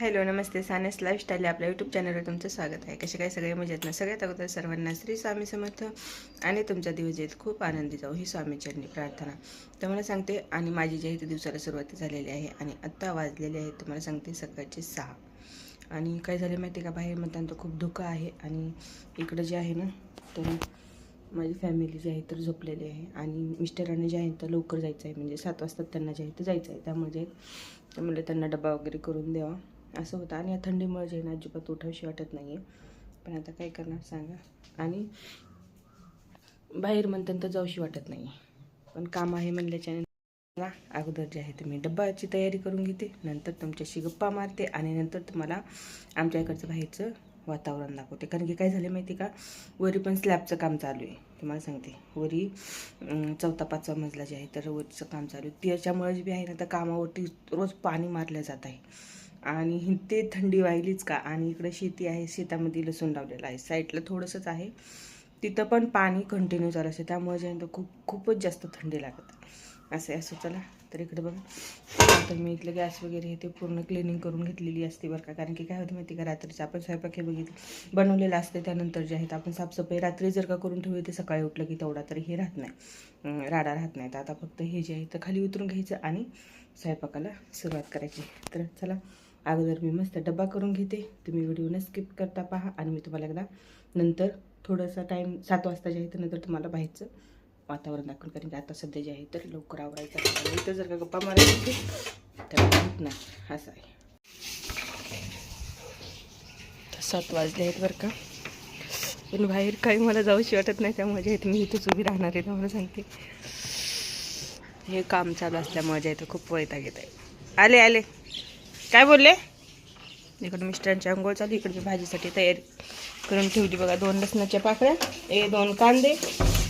Hello नमस्ते. सानेस lifestyle आपल्या यूट्यूब चॅनलवर तुमचं स्वागत आहे. कसे काय? सगळे मजेत ना? सगळ्यात अगोदर सर्वांना श्री स्वामी समर्थ आणि तुमचा दिवस येत खूप आनंदी जाऊ ही स्वामीचरणी प्रार्थना. तर मला सांगते आणि माझी जी आहे ती दिवसाला सुरुवात झालेली आहे आणि आत्ता वाजलेली आहे तुम्हाला सांगते सकाळचे सहा. आणि काय झालं माहिती आहे का? बाहेर म्हणताना तर खूप धुकं आहे आणि इकडं जे आहे ना तर माझी फॅमिली जी आहे तर झोपलेली आहे. आणि मिस्टरांनी जे आहे तर लवकर जायचं आहे म्हणजे सात वाजता त्यांना जे आहे तर जायचं आहे त्यामुळे जे त्यामुळे त्यांना डबा वगैरे करून द्यावा. असं होतं. आणि या थंडीमुळे जे ना अजिबात उठावशी वाटत नाही आहे पण आता काय करणार सांगा. आणि बाहेर म्हणतात तर जाऊशी वाटत नाही पण काम आहे म्हणल्याच्याने ना अगोदर जे आहे ते मी डब्बाची तयारी करून घेते. नंतर तुमच्याशी गप्पा मारते आणि नंतर तुम्हाला आमच्या इकडचं बाहेरचं वातावरण दाखवते. कारण की काय झालं माहिती का? वरी पण स्लॅबचं काम चालू आहे. तुम्हाला सांगते. वरी चौथा पाचवा मजला जे आहे तर वरीचं काम चालू आहे. त्याच्यामुळे बी आहे ना तर कामावरती रोज पाणी मारलं जात आहे. आणि ते थंडी वाहिलीच का? आणि इकडे शेती आहे शेतामध्ये लसूण लावलेलं आहे. साईडला थोडंसंच आहे. तिथं पण पाणी कंटिन्यू चालू असते. त्यामुळे जे खूप खूपच जास्त थंडी लागत. असं आहे असं चला. तर इकडे बघा. तर मी इथलं गॅस वगैरे हे ते पूर्ण क्लिनिंग करून घेतलेली असते बरं का. कारण की काय होतं माहिती का? रात्रीचं आपण स्वयंपाक हे बघितलं. बनवलेलं असते त्यानंतर जे आहे आपण साफसफाई रात्री जर का करून ठेवली ते सकाळी उठलं की तेवढा तरी हे राहत नाही. राडा राहत नाही. तर आता फक्त हे जे आहे तर खाली उतरून घ्यायचं आणि स्वयंपाकाला सुरुवात करायची. तर चला. अगोदर मी मस्त डब्बा करून घेते. तुम्ही व्हिडिओ न स्किप करता पहा आणि मी तुम्हाला एकदा नंतर थोडासा टाईम सात वाजता जे आहे तर नंतर तुम्हाला बाहेरचं वातावरण दाखवून कारण की आता सध्या जे आहे तर लवकर आवरायचं इथं जर का गप्पा मारायची तर होत नाही. असं आहे. सात वाजले आहेत बरं का. पण बाहेर काही मला जाऊशी वाटत नाही. त्यामुळे जे आहे तुम्ही मी इथंच उभी राहणार आहे. तुम्हाला सांगते. हे काम चालू असल्यामुळे जे आहे तर खूप वैताग येत आहे. आले आले. काय बोलले? इकडे मिस्टरांची आंघोळ चालू इकडे भाजीसाठी तयारी करून ठेवली बघा. दोन लसणाच्या पाकळ्या ए दोन कांदे.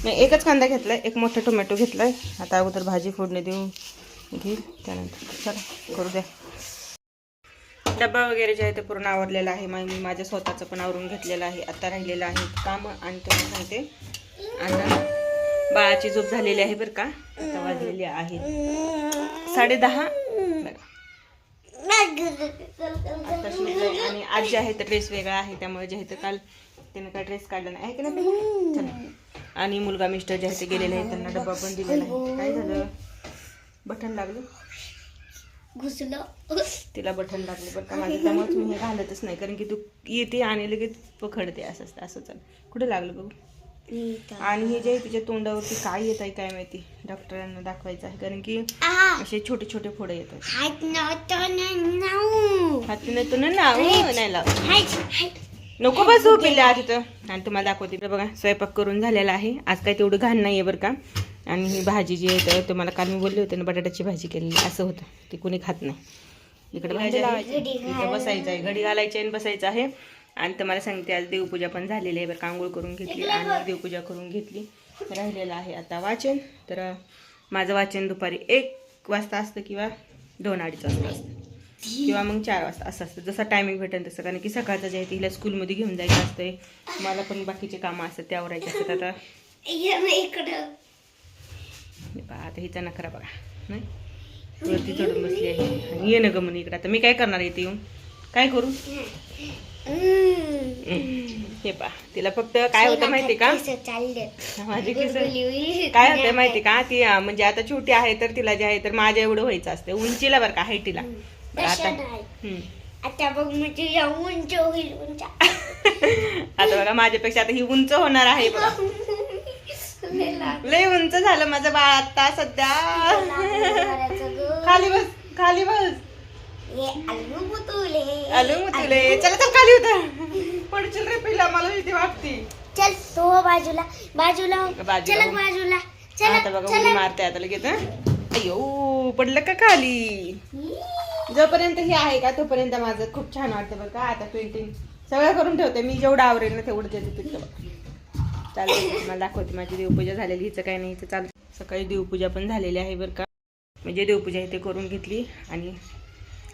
नाही एकच कांदा घेतला एक मोठा टोमॅटो घेतला आहे आता अगोदर भाजी फोडणी देऊन घेईल त्यानंतर चला करू द्या डबा वगैरे जे आहे ते पूर्ण आवरलेला आहे. मग मी माझ्या स्वतःचं पण आवरून घेतलेलं आहे. आता राहिलेलं आहे कामं आणि तुम्ही सांगते. आणि बाळाची झोप झालेली आहे बरं का? आता वाजलेली आहे. साडे दहा. आणि आज जे आहे तर ड्रेस वेगळा आहे त्यामुळे जे आहे तर काल त्याने काय ड्रेस काढला नाही. आहे की नाही? चला. आणि मुलगा मिस्टर जे आहे ते गेलेले आहे त्यांना डब्बा पण दिलेला आहे. काय झालं? बटन लागलं? घुसलं तिला बटन लागले. बरं का माझं त्यामुळे मी हे घालतच नाही. कारण की तू येते आणि लगेच पकडते असं असतं. असं चाल. कुठे लागलं बघू? आणि हे जे तिच्या तोंडावरती काय येत आहे काय माहिती? डॉक्टरांना दाखवायचं आहे. कारण की असे छोटे छोटे फोडे येतात हात नव्हतं नाऊ. हाती नाही लाव नको बसू पिल्या तिथं आणि तुम्हाला दाखवते. बघा स्वयंपाक करून झालेला आहे. आज काय तेवढं घाण नाही आहे बरं का? आणि ही भाजी जी आहे तर तुम्हाला काल मी बोलले होते ना बटाट्याची भाजी केलेली. असं होतं. ती कोणी खात नाही. इकडे भाजी लावायची. बसायचं आहे. घडी घालायची आणि बसायचं आहे. आणि तुम्हाला सांगते आज देवपूजा पण झालेली आहे बरं का आंघोळ करून घेतली आणि देवपूजा करून घेतली. राहिलेलं आहे आता वाचन. तर माझं वाचन दुपारी एक वाजता असतं किंवा दोन अडीच वाजता असतं. किंवा मग चार वाजता असं असतं. जसं टायमिंग भेटेल तसं. कारण की सकाळचं जे आहे ते हिला स्कूलमध्ये घेऊन जायचं असतंय. मला पण बाकीचे कामं असतात ते आवरायचे असतात. आता आता हिचा नखरा बघा. नाही? वरती चढून बसली आहे. आणि ये ना गमन इकडे. आता मी काय करणार आहे ते येऊन? काय करू? हे पा तिला फक्त काय होतं माहिती का? माझी केस काय होतं माहिती का? ती म्हणजे आता छोटी आहे तर तिला जे आहे तर माझ्या एवढं व्हायचं असते. उंचीला बरं का हाईटीला बरं आता. आता बघ म्हणजे या उंच होईल उंच. आता बघा माझ्यापेक्षा आता ही उंच होणार आहे बघा. लय उंच झालं माझं बाळ आता सध्या. खाली बस खाली बस. आलो मग तुले चला चल खाली होता पडशील रे पहिला मला भीती वाटते. चल तो बाजूला बाजूला. बाजूला. चला. बाजूला. आता बघा उडी मारते आता लगेच हं? अयो पडलं का खाली? जोपर्यंत हे आहे का तोपर्यंत माझं खूप छान वाटतं बरं का. आता पेंटिंग सगळं करून ठेवते. मी जेवढं आवरेल ना तेवढं देते तिथलं बघा. चालेल मला दाखवते. माझी देवपूजा झालेली हिचं काही नाही हिचं चालू. सकाळी देवपूजा पण झालेली आहे बरं का. म्हणजे देवपूजा इथे करून घेतली आणि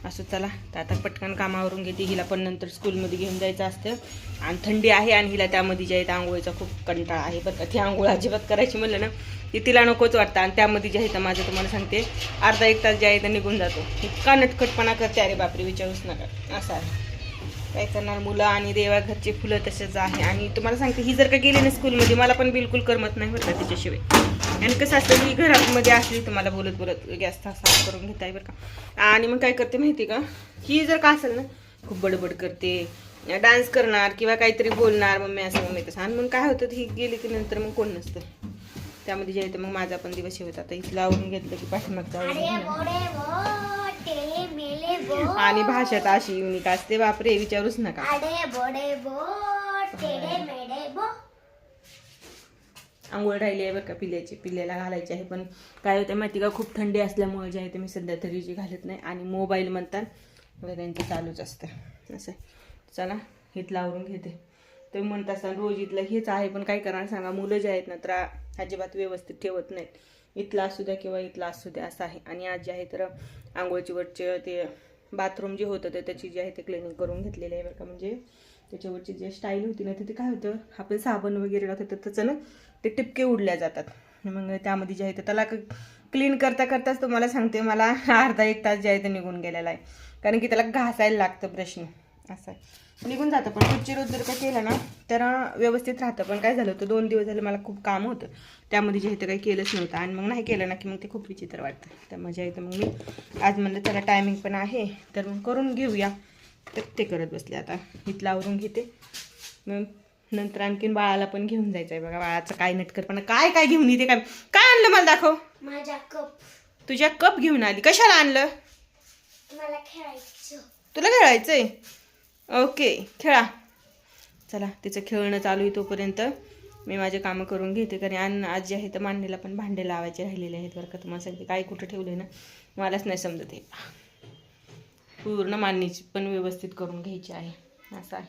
असं चला तर आता पटकन कामावरून घेते. हिला पण नंतर स्कूलमध्ये घेऊन जायचं असतं. आणि थंडी आहे आणि हिला त्यामध्ये जे आहे त्या आंघोळीचा खूप कंटाळा आहे बरं का. ती आंघोळ अजिबात करायची म्हणलं ना ती तिला नकोच वाटतं. आणि त्यामध्ये जे आहे तर माझं तुम्हाला सांगते. अर्धा एक तास जे आहे तर निघून जातो. इतका नटखटपणा करते. अरे बापरे विचारूच नका. असं आहे. काय करणार मुलं आणि देवा घरची फुलं तसेच आहे. आणि तुम्हाला सांगते ही जर का गेली ना स्कूलमध्ये मला पण बिलकुल करमत नाही बरं का तिच्याशिवाय. आणि कसं असतं मी घरामध्ये असली तुम्हाला बोलत बोलत गॅस साफ करून घेत आहे बरं का. आणि मग काय करते माहिती का? ही जर का असेल ना खूप बडबड करते डान्स करणार किंवा काहीतरी बोलणार मम्मी असं मम्मी तसं. आणि मग काय होतं ही गेली की नंतर मग कोण नसतं. त्यामध्ये जे आहे ते मग माझा पण दिवस होता. आता इथलं आवरून घेतलं की पाठीमागचं आवरून आणि भाषा तर अशी युनिक असते बापरे विचारूच नका. आंघोळ राहिली आहे बरं का पिल्याची पिल्याला घालायची आहे. पण काय होतं माहिती का खूप थंडी असल्यामुळे जे आहे ते मी सध्या तरी जी घालत नाही. आणि मोबाईल म्हणतात वगैरे त्यांचं चालूच असतं. असं चला हिथलं आवरून घेते. तुम्ही म्हणत असाल रोज इथलं हेच आहे पण काय करणार सांगा? मुलं जे आहेत ना तर अजिबात व्यवस्थित ठेवत नाहीत. इथला असू द्या किंवा इथलं असू द्या असं आहे. आणि आज जे आहे तर आंघोळची वरचे ते बाथरूम जे होतं ते त्याची जे आहे ते क्लिनिंग करून घेतलेली आहे बरं का. म्हणजे त्याच्यावरची जे स्टाईल होती ना तर ते काय होतं आपण साबण वगैरे लावतो तर त्याचं ना ते टिपके उडल्या जातात. मग त्यामध्ये जे आहे ते त्याला क्लीन करता करताच तुम्हाला सांगते मला अर्धा एक तास जे आहे ते निघून गेलेला आहे. कारण की त्याला घासायला लागतं प्रश्न. असं आहे. निघून जातं पण रोजची रोज जर का केलं ना तर व्यवस्थित राहतं. पण काय झालं होतं दोन दिवस झाले मला खूप काम होतं. त्यामध्ये जे आहे ते काही केलंच नव्हतं. आणि मग नाही केलं ना की मग ते खूप विचित्र वाटतं. तर मजा येतं. मग मी आज म्हणलं त्याला टायमिंग पण आहे. तर मग करून घेऊया. तर ते करत बसले आता. इथलं आवरून घेते. मग नंतर आणखीन बाळाला पण घेऊन जायचं आहे बघा. बाळाचं काय नटकरपणा काय काय घेऊन येते काय काय आणलं मला दाखव. माझा कप. तुझ्या कप घेऊन आली. कशाला आणलं? मला खेळायचं. तुला खेळायचंय? ओके खेळा. चला तिचं खेळणं चालू आहे तोपर्यंत मी माझे कामं करून घेते. कारण आणि आज जे आहे तर मांडणीला पण भांडे लावायचे राहिलेले आहेत बरं का. तुम्हाला सांगते काय कुठं ठेवले ना मलाच नाही समजत आहे पूर्ण मांडणीची पण व्यवस्थित करून घ्यायची आहे. असं आहे.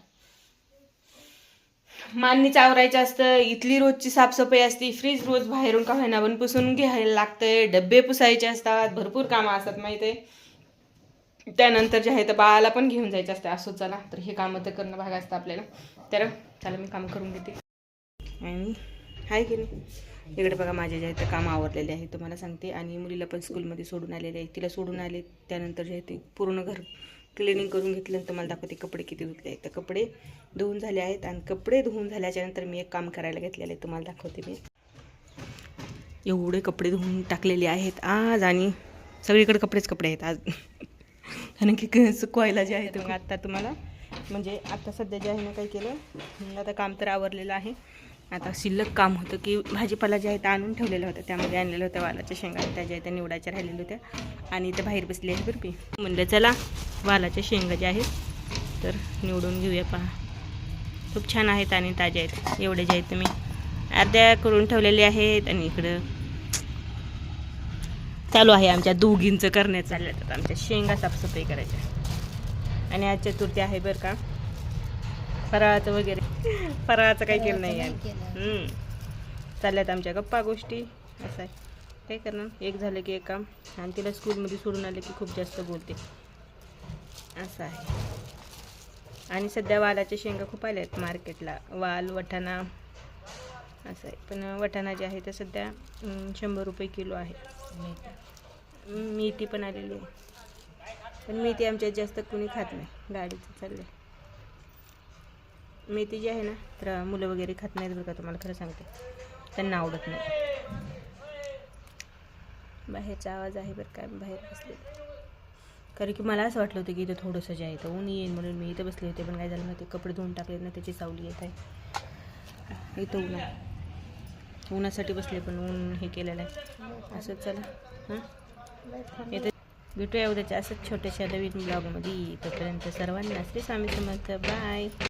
मांडणी आवरायचं असतं. इथली रोजची साफसफाई असते. फ्रीज रोज बाहेरून का होईना पण पुसून घ्यायला लागतंय. डब्बे पुसायचे असतात. भरपूर कामं असतात माहीत आहे. त्यानंतर जे आहे तर बाळाला पण घेऊन जायचं असतं. असं चला. तर हे कामं तर करणं भाग असतं आपल्याला. तर चला मी काम करून घेते. आणि हाय की नाही? इकडे बघा माझे जे आहे ते काम आवरलेले आहे तुम्हाला सांगते. आणि मुलीला पण स्कूलमध्ये सोडून आलेले आहे. तिला सोडून आले त्यानंतर जे आहे ते पूर्ण घर क्लिनिंग करून घेतल्यानंतर मला दाखवते कपडे किती धुतले आहेत. तर कपडे धुवून झाले आहेत आणि कपडे धुवून झाल्याच्यानंतर मी एक काम करायला घेतलेलं आहे तुम्हाला दाखवते मी. एवढे कपडे धुवून टाकलेले आहेत आज आणि सगळीकडे कपडेच कपडे आहेत आज. कारण की सुकवायला जे आहे तुम्ही आत्ता तुम्हाला म्हणजे आत्ता सध्या जे आहे ना काय केलं आता काम तर आवरलेलं आहे. आता शिल्लक काम होतं की भाजीपाला जे आहे ते आणून ठेवलेलं होतं त्यामध्ये आणलेलं होतं वालाच्या शेंगा त्या ज्या आहेत त्या निवडायच्या राहिलेल्या होत्या. आणि त्या बाहेर बसले आहे बरं म्हणलं चला वालाच्या शेंगा ज्या आहेत तर निवडून घेऊया पहा. खूप छान आहेत आणि ताज्या आहेत. एवढे जे आहेत तुम्ही अर्ध्या करून ठेवलेले आहेत आणि इकडं चालू आहे आमच्या दोघींचं करण्यात चाललं तर आमच्या शेंगा साफसफाई करायच्या. आणि आज चतुर्थी आहे बरं का फराळाचं वगैरे. फराळाचं काही केलं नाही आहे. चालल्यात आमच्या गप्पा गोष्टी. असं आहे. काय करणार? एक झालं की एक काम. आणि तिला स्कूलमध्ये सोडून आले की खूप जास्त बोलते. असं आहे. आणि सध्या वालाच्या शेंगा खूप आल्या आहेत मार्केटला. वाल वटाणा. असं आहे. पण वटाणा जे आहे ते सध्या शंभर रुपये किलो आहे. मेथी. पण आलेली आहे. पण मेथी आमच्यात जास्त कुणी खात नाही. गाडीचं चाललं आहे मेथी जी आहे ना तर मुलं वगैरे खात नाहीत बरं का तुम्हाला खरं सांगते. त्यांना आवडत नाही. बाहेरचा आवाज आहे बरं काय बाहेर बसले. कारण की मला असं वाटलं होतं की इथं थोडंसं जे आहे तर ऊन येईल म्हणून मी इथं बसले होते पण काय झालं माहिती कपडे धुवून टाकले ना त्याची सावली येत आहे. इथं ऊन उन्हासाठी बसले पण ऊन हे केलेलं आहे. असंच चला हां? येतं भेटूया उद्याच्या असंच छोट्याशा नवीन ब्लॉगमध्ये तोपर्यंत सर्वांना श्री स्वामी समर्थ. बाय